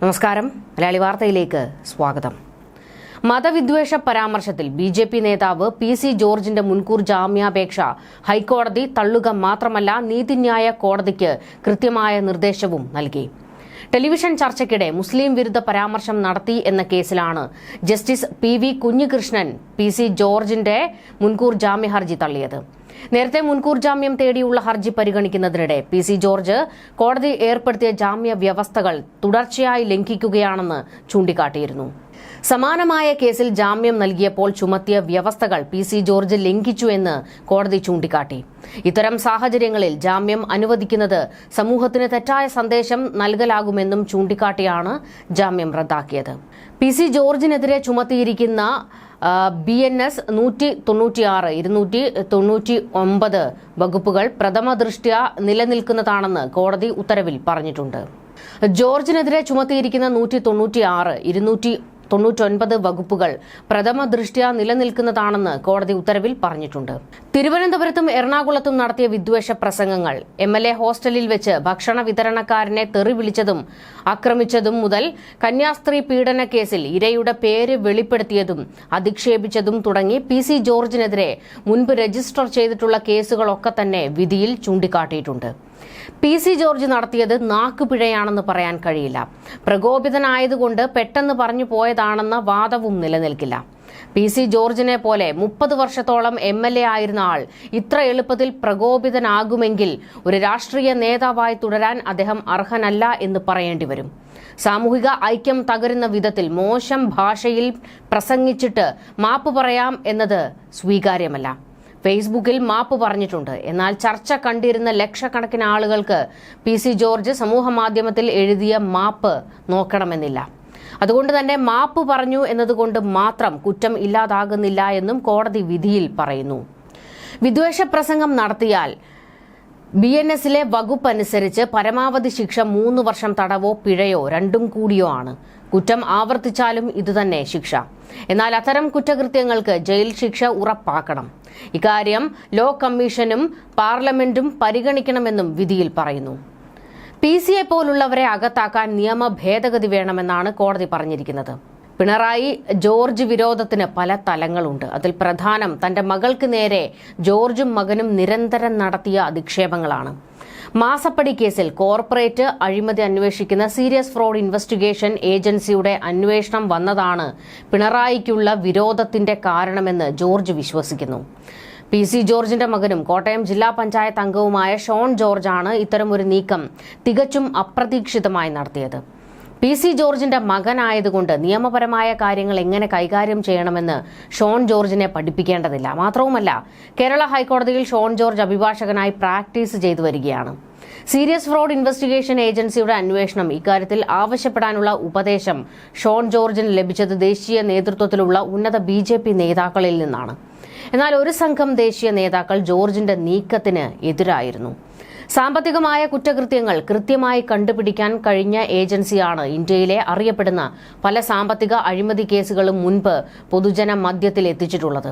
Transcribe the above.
നമസ്കാരം. മലയാളി വാർത്തയിലേക്ക് സ്വാഗതം. മതവിദ്വേഷ പരാമർശത്തിൽ ബി ജെ പി നേതാവ് പി സി ജോർജിന്റെ മുൻകൂർ ജാമ്യാപേക്ഷ ഹൈക്കോടതി തള്ളുക മാത്രമല്ല നീതിന്യായ കോടതിക്ക് കൃത്യമായ നിർദ്ദേശവും നൽകി. ടെലിവിഷൻ ചർച്ചയ്ക്കിടെ മുസ്ലിം വിരുദ്ധ പരാമർശം നടത്തി എന്ന കേസിലാണ് justice P V Kunhikrishnan P C ജോർജിന്റെ മുൻകൂർ ജാമ്യ ഹർജി തള്ളിയത്. നേരത്തെ മുൻകൂർ ജാമ്യം തേടിയുള്ള ഹർജി പരിഗണിക്കുന്നതിനിടെ പി സി ജോർജ് കോടതി ഏർപ്പെടുത്തിയ ജാമ്യ വ്യവസ്ഥകൾ തുടർച്ചയായി ലംഘിക്കുകയാണെന്ന് ചൂണ്ടിക്കാട്ടിയിരുന്നു. സമാനമായ കേസിൽ ജാമ്യം നൽകിയപ്പോൾ ചുമത്തിയ വ്യവസ്ഥകൾ പി സി ജോർജ് ലംഘിച്ചു എന്ന് കോടതി ചൂണ്ടിക്കാട്ടി. ഇത്തരം സാഹചര്യങ്ങളിൽ ജാമ്യം അനുവദിക്കുന്നത് സമൂഹത്തിന് തെറ്റായ സന്ദേശം നൽകലാകുമെന്നും ചൂണ്ടിക്കാട്ടിയാണ് ജാമ്യം റദ്ദാക്കിയത്. പി സി ജോർജിനെതിരെ ചുമത്തിയിരിക്കുന്ന ബി എൻ എസ് നൂറ്റി തൊണ്ണൂറ്റിയാറ് ഇരുന്നൂറ്റി തൊണ്ണൂറ്റി ഒമ്പത് വകുപ്പുകൾ പ്രഥമ ദൃഷ്ട്യ നിലനിൽക്കുന്നതാണെന്ന് കോടതി ഉത്തരവിൽ പറഞ്ഞിട്ടുണ്ട്. ജോർജിനെതിരെ ചുമത്തിയിരിക്കുന്ന നൂറ്റി തൊണ്ണൂറ്റിയാറ് ഇരുന്നൂറ്റി തൊണ്ണൂറ്റൊൻപത് വകുപ്പുകൾ പ്രഥമ ദൃഷ്ട്യാ നിലനിൽക്കുന്നതാണെന്ന് കോടതി ഉത്തരവിൽ പറഞ്ഞിട്ടുണ്ട്. തിരുവനന്തപുരത്തും എറണാകുളത്തും നടത്തിയ വിദ്വേഷ പ്രസംഗങ്ങൾ എം എൽ എ ഹോസ്റ്റലിൽ വെച്ച് ഭക്ഷണ വിതരണക്കാരനെ തെറി വിളിച്ചതും ആക്രമിച്ചതും മുതൽ കന്യാസ്ത്രീ പീഡന കേസിൽ ഇരയുടെ പേര് വെളിപ്പെടുത്തിയതും അധിക്ഷേപിച്ചതും തുടങ്ങി പി സി ജോർജിനെതിരെ മുൻപ് രജിസ്റ്റർ ചെയ്തിട്ടുള്ള കേസുകളൊക്കെ തന്നെ വിധിയിൽ ചൂണ്ടിക്കാട്ടിയിട്ടുണ്ട്. പി സി ജോർജ് നടത്തിയത് നാക്കുപിഴയാണെന്ന് പറയാൻ കഴിയില്ല. പ്രകോപിതനായതുകൊണ്ട് പെട്ടെന്ന് പറഞ്ഞു പോയതാണെന്ന വാദവും നിലനിൽക്കില്ല. പി സി ജോർജിനെ പോലെ മുപ്പത് വർഷത്തോളം എം എൽ എ ആയിരുന്ന ആൾ ഇത്ര എളുപ്പത്തിൽ പ്രകോപിതനാകുമെങ്കിൽ ഒരു രാഷ്ട്രീയ നേതാവായി തുടരാൻ അദ്ദേഹം അർഹനല്ല എന്ന് പറയേണ്ടി വരും. സാമൂഹിക ഐക്യം തകരുന്ന വിധത്തിൽ മോശം ഭാഷയിൽ പ്രസംഗിച്ചിട്ട് മാപ്പ് പറയാം എന്നത് സ്വീകാര്യമല്ല. ഫേസ്ബുക്കിൽ മാപ്പ് പറഞ്ഞിട്ടുണ്ട്. എന്നാൽ ചർച്ച കണ്ടിരുന്ന ലക്ഷക്കണക്കിന് ആളുകൾക്ക് പി സി ജോർജ് സമൂഹമാധ്യമത്തിൽ എഴുതിയ മാപ്പ് നോക്കണമെന്നില്ല. അതുകൊണ്ട് തന്നെ മാപ്പ് പറഞ്ഞു എന്നതുകൊണ്ട് മാത്രം കുറ്റം ഇല്ലാതാകുന്നില്ല എന്നും കോടതി വിധിയിൽ പറയുന്നു. വിദ്വേഷ പ്രസംഗം നടത്തിയാൽ ബി എൻ എസിലെ വകുപ്പ് അനുസരിച്ച് പരമാവധി ശിക്ഷ മൂന്ന് വർഷം തടവോ പിഴയോ രണ്ടും കൂടിയോ ആണ്. കുറ്റം ആവർത്തിച്ചാലും ഇതുതന്നെ ശിക്ഷ. എന്നാൽ അത്തരം കുറ്റകൃത്യങ്ങൾക്ക് ജയിൽ ശിക്ഷ ഉറപ്പാക്കണം. ഇക്കാര്യം ലോ കമ്മീഷനും പാർലമെന്റും പരിഗണിക്കണമെന്നും വിധിയിൽ പറയുന്നു. പി പോലുള്ളവരെ അകത്താക്കാൻ നിയമ ഭേദഗതി വേണമെന്നാണ് കോടതി പറഞ്ഞിരിക്കുന്നത്. പിണറായി ജോർജ് വിരോധത്തിന് പല തലങ്ങളുണ്ട്. അതിൽ പ്രധാനം തന്റെ മകൾക്ക് നേരെ ജോർജും മകനും നിരന്തരം നടത്തിയ അധിക്ഷേപങ്ങളാണ്. മാസപ്പടി കേസിൽ കോർപ്പറേറ്റ് അഴിമതി അന്വേഷിക്കുന്ന സീരിയസ് ഫ്രോഡ് ഇൻവെസ്റ്റിഗേഷൻ ഏജൻസിയുടെ അന്വേഷണം വന്നതാണ് പിണറായിക്കുള്ള വിരോധത്തിന്റെ കാരണമെന്ന് ജോർജ് വിശ്വസിക്കുന്നു. പി സി ജോർജിന്റെ മകനും കോട്ടയം ജില്ലാ പഞ്ചായത്ത് അംഗവുമായ ഷോൺ ജോർജാണ് ഇത്തരമൊരു നീക്കം തികച്ചും അപ്രതീക്ഷിതമായി നടത്തിയത്. പി സി ജോർജിന്റെ മകനായതുകൊണ്ട് നിയമപരമായ കാര്യങ്ങൾ എങ്ങനെ കൈകാര്യം ചെയ്യണമെന്ന് ഷോൺ ജോർജിനെ പഠിപ്പിക്കേണ്ടതില്ല. മാത്രവുമല്ല കേരള ഹൈക്കോടതിയിൽ ഷോൺ ജോർജ് അഭിഭാഷകനായി പ്രാക്ടീസ് ചെയ്തു വരികയാണ്. സീരിയസ് ഫ്രോഡ് ഇൻവെസ്റ്റിഗേഷൻ ഏജൻസിയുടെ അന്വേഷണം ഇക്കാര്യത്തിൽ ആവശ്യപ്പെടാനുള്ള ഉപദേശം ഷോൺ ജോർജിന് ലഭിച്ചത് ദേശീയ നേതൃത്വത്തിലുള്ള ഉന്നത ബി നേതാക്കളിൽ നിന്നാണ്. എന്നാൽ ഒരു സംഘം ദേശീയ നേതാക്കൾ ജോർജിന്റെ നീക്കത്തിന് എതിരായിരുന്നു. സാമ്പത്തികമായ കുറ്റകൃത്യങ്ങൾ കൃത്യമായി കണ്ടുപിടിക്കാൻ കഴിഞ്ഞ ഏജൻസിയാണ് ഇന്ത്യയിലെ അറിയപ്പെടുന്ന പല സാമ്പത്തിക അഴിമതി കേസുകളും മുൻപ് പൊതുജന മധ്യത്തിൽ എത്തിച്ചിട്ടുള്ളത്.